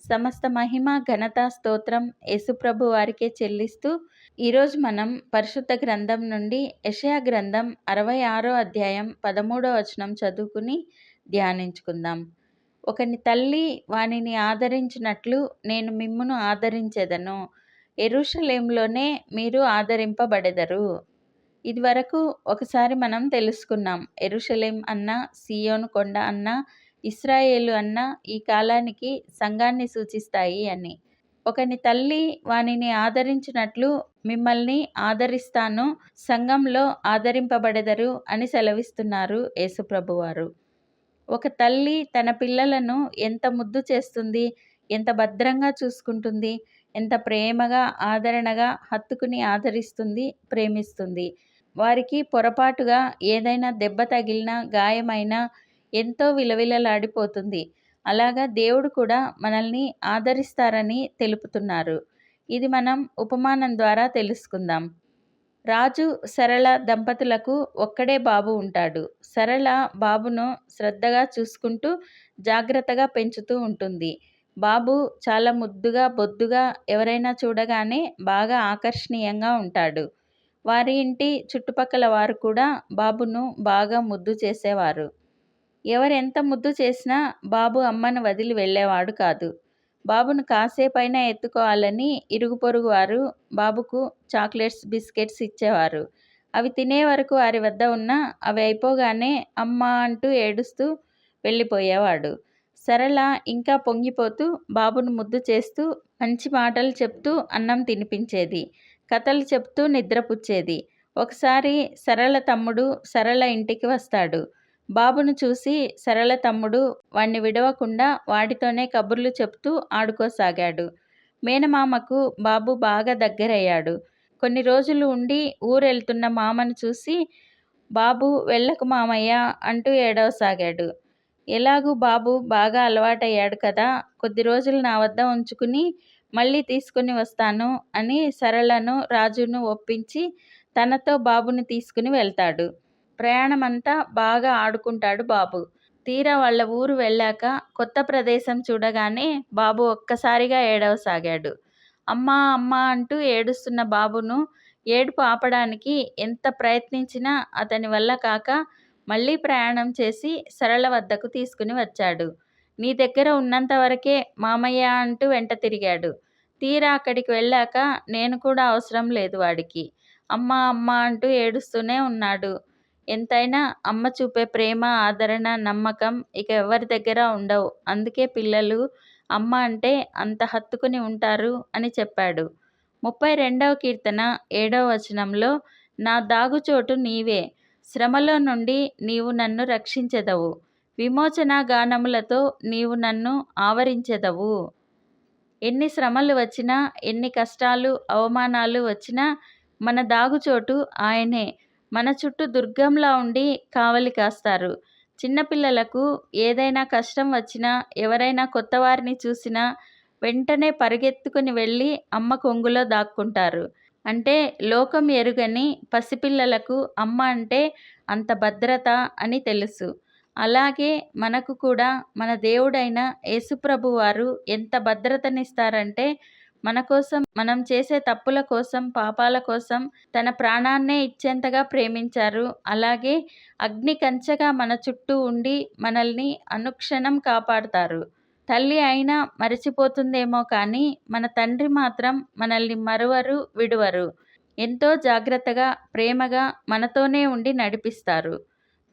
సమస్త మహిమ ఘనత స్తోత్రం యేసుప్రభు వారికే చెల్లిస్తూ ఈరోజు మనం పరిశుద్ధ గ్రంథం నుండి యషయా గ్రంథం అరవై ఆరో అధ్యాయం పదమూడో వచనం చదువుకుని ధ్యానించుకుందాం. ఒకని తల్లి వానిని ఆదరించినట్లు నేను మిమ్మును ఆదరించెదను. ఎరుషలేంలోనే మీరు ఆదరింపబడెదరు. ఇదివరకు ఒకసారి మనం తెలుసుకున్నాం. ఎరుషలేం అన్న సియోను కొండ అన్న ఇస్రాయేలు అన్న ఈ కాలానికి సంఘాన్ని సూచిస్తాయి అని. ఒకని తల్లి వానిని ఆదరించినట్లు మిమ్మల్ని ఆదరిస్తాను సంఘంలో ఆదరింపబడెదరు అని సెలవిస్తున్నారు యేసుప్రభువారు ఒక తల్లి తన పిల్లలను ఎంత ముద్దు చేస్తుంది ఎంత భద్రంగా చూసుకుంటుంది ఎంత ప్రేమగా ఆదరణగా హత్తుకుని ఆదరిస్తుంది ప్రేమిస్తుంది. వారికి పొరపాటుగా ఏదైనా దెబ్బ తగిలినా గాయమైనా ఎంతో విలవిలలాడిపోతుంది. అలాగా దేవుడు కూడా మనల్ని ఆదరిస్తారని తెలుపుతున్నారు. ఇది మనం ఉపమానం ద్వారా తెలుసుకుందాం. రాజు సరళ దంపతులకు ఒక్కడే బాబు ఉంటాడు. సరళ బాబును శ్రద్ధగా చూసుకుంటూ జాగ్రత్తగా పెంచుతూ ఉంటుంది. బాబు చాలా ముద్దుగా బొద్దుగా ఎవరైనా చూడగానే బాగా ఆకర్షణీయంగా ఉంటాడు. వారి ఇంటి చుట్టుపక్కల వారు కూడా బాబును బాగా ముద్దు చేసేవారు. ఎవరెంత ముద్దు చేసినా బాబు అమ్మను వదిలి వెళ్ళేవాడు కాదు. బాబును కాసేపైనా ఎత్తుకోవాలని ఇరుగు పొరుగు వారు బాబుకు చాక్లెట్స్ బిస్కెట్స్ ఇచ్చేవారు. అవి తినే వరకు వారి వద్ద ఉన్న అవి అయిపోగానే అమ్మ అంటూ ఏడుస్తూ వెళ్ళిపోయేవాడు. సరళ ఇంకా పొంగిపోతూ బాబును ముద్దు చేస్తూ మంచి మాటలు చెప్తూ అన్నం తినిపించేది. కథలు చెప్తూ నిద్రపుచ్చేది. ఒకసారి సరళ తమ్ముడు సరళ ఇంటికి వస్తాడు. బాబును చూసి సరళ తమ్ముడు వాణ్ణి విడవకుండా వాడితోనే కబుర్లు చెప్తూ ఆడుకోసాగాడు. మేనమామకు బాబు బాగా దగ్గరయ్యాడు. కొన్ని రోజులు ఉండి ఊరెళ్తున్న మామను చూసి బాబు వెళ్ళకు మామయ్య అంటూ ఏడవసాగాడు. ఎలాగూ బాబు బాగా అలవాటయ్యాడు కదా కొద్ది రోజులు నా వద్ద ఉంచుకుని మళ్ళీ తీసుకుని వస్తాను అని సరళను రాజును ఒప్పించి తనతో బాబుని తీసుకుని వెళ్తాడు. ప్రయాణమంతా బాగా ఆడుకుంటాడు బాబు. తీరా వాళ్ళ ఊరు వెళ్ళాక కొత్త ప్రదేశం చూడగానే బాబు ఒక్కసారిగా ఏడవసాగాడు. అమ్మా అమ్మా అంటూ ఏడుస్తున్న బాబును ఏడుపు ఆపడానికి ఎంత ప్రయత్నించినా అతని వల్ల కాక మళ్ళీ ప్రయాణం చేసి సరళ వద్దకు తీసుకుని వచ్చాడు. నీ దగ్గర ఉన్నంత వరకే మామయ్య అంటూ వెంట తిరిగాడు. తీరా అక్కడికి వెళ్ళాక నేను కూడా అవసరం లేదు వాడికి. అమ్మ అమ్మ అంటూ ఏడుస్తూనే ఉన్నాడు. ఎంతైనా అమ్మ చూపే ప్రేమ ఆదరణ నమ్మకం ఇక ఎవరి దగ్గర ఉండవు. అందుకే పిల్లలు అమ్మ అంటే అంత హత్తుకుని ఉంటారు అని చెప్పాడు. ముప్పై రెండవ కీర్తన ఏడవ వచనంలో నా దాగుచోటు నీవే. శ్రమలో నుండి నీవు నన్ను రక్షించెదవు. విమోచన గానములతో నీవు నన్ను ఆవరించెదవు. ఎన్ని శ్రమలు వచ్చినా ఎన్ని కష్టాలు అవమానాలు వచ్చినా మన దాగుచోటు ఆయనే. మన చుట్టూ దుర్గంలా ఉండి కావలి కాస్తారు. చిన్నపిల్లలకు ఏదైనా కష్టం వచ్చినా ఎవరైనా కొత్త వారిని చూసినా వెంటనే పరిగెత్తుకుని వెళ్ళి అమ్మ కొంగులో దాక్కుంటారు. అంటే లోకం ఎరుగని పసిపిల్లలకు అమ్మ అంటే అంత భద్రత అని తెలుసు. అలాగే మనకు కూడా మన దేవుడైన యేసుప్రభు వారు ఎంత భద్రతనిస్తారంటే మన కోసం మనం చేసే తప్పుల కోసం పాపాల కోసం తన ప్రాణాన్నే ఇచ్చేంతగా ప్రేమించారు. అలాగే అగ్ని కంచెగా మన చుట్టూ ఉండి మనల్ని అనుక్షణం కాపాడుతారు. తల్లి అయినా మరచిపోతుందేమో కానీ మన తండ్రి మాత్రం మనల్ని మరువరు విడువరు. ఎంతో జాగ్రత్తగా ప్రేమగా మనతోనే ఉండి నడిపిస్తారు.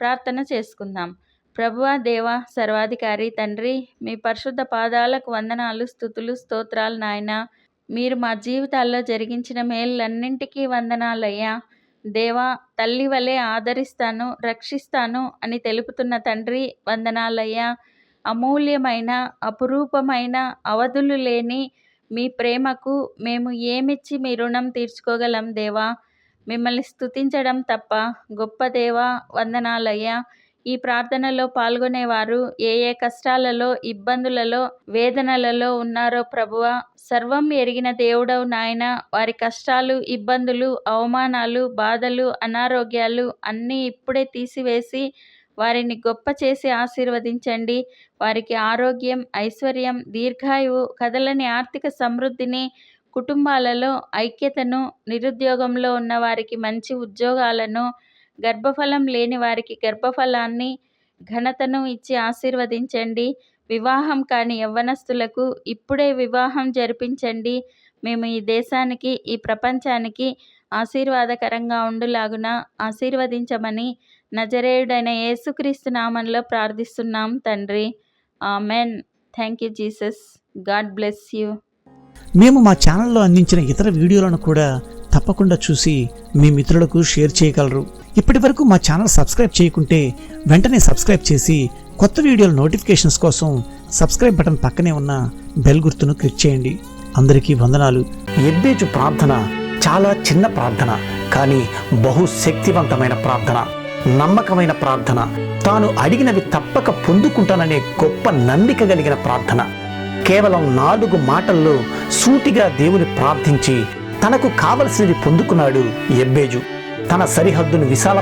ప్రార్థన చేసుకుందాం. ప్రభువ దేవా సర్వాధికారి తండ్రి మీ పరిశుద్ధ పాదాలకు వందనాలు స్థుతులు స్తోత్రాలు నాయన. మీరు మా జీవితాల్లో జరిగించిన మేళ్ళన్నింటికీ వందనాలయ్యా. దేవా తల్లి వలె ఆదరిస్తాను రక్షిస్తాను అని తెలుపుతున్న తండ్రి వందనాలయ్యా. అమూల్యమైన అపురూపమైన అవధులు లేని మీ ప్రేమకు మేము ఏమిచ్చి మీ రుణం తీర్చుకోగలం దేవా? మిమ్మల్ని స్తుతించడం తప్ప గొప్ప దేవా వందనాలయ్యా. ఈ ప్రార్థనలో పాల్గొనేవారు. ఏ ఏ కష్టాలలో ఇబ్బందులలో వేదనలలో ఉన్నారో ప్రభువ సర్వం ఎరిగిన దేవుడవు నాయన. వారి కష్టాలు ఇబ్బందులు అవమానాలు బాధలు అనారోగ్యాలు అన్నీ ఇప్పుడే తీసివేసి వారిని గొప్ప చేసి ఆశీర్వదించండి. వారికి ఆరోగ్యం ఐశ్వర్యం దీర్ఘాయువు కదలని ఆర్థిక సమృద్ధిని కుటుంబాలలో ఐక్యతను నిరుద్యోగంలో ఉన్న వారికి మంచి ఉద్యోగాలను గర్భఫలం లేని వారికి గర్భఫలాన్ని ఘనతను ఇచ్చి ఆశీర్వదించండి. వివాహం కాని యవ్వనస్తులకు ఇప్పుడే వివాహం జరిపించండి. మేము ఈ దేశానికి ఈ ప్రపంచానికి ఆశీర్వాదకరంగా ఉండులాగున ఆశీర్వదించమని నజరేయుడైన యేసుక్రీస్తు నామంలో ప్రార్థిస్తున్నాం తండ్రి. Amen. Thank you Jesus. God bless you. మేము మా ఛానల్లో అందించిన ఇతర వీడియోలను కూడా తప్పకుండా చూసి మీ మిత్రులకు షేర్ చేయగలరు. ఇప్పటి వరకు మా ఛానల్ సబ్స్క్రైబ్ చేయకుంటే వెంటనే సబ్స్క్రైబ్ చేసి కొత్త వీడియోల నోటిఫికేషన్స్ కోసం సబ్స్క్రైబ్ బటన్ పక్కనే ఉన్న బెల్ గుర్తును క్లిక్ చేయండి. అందరికీ వందనాలు. ఎబ్బేజు ప్రార్థన చాలా చిన్న ప్రార్థన కానీ బహు శక్తివంతమైన ప్రార్థన నమ్మకమైన ప్రార్థన. తాను అడిగినవి తప్పక పొందుకుంటాననే గొప్ప నమ్మిక కలిగిన ప్రార్థన. కేవలం నాలుగు మాటల్లో సూటిగా దేవుని ప్రార్థించి తనకు కావలసినది పొందుకున్నాడు ఎబ్బేజు తన సరిహద్దును విశాల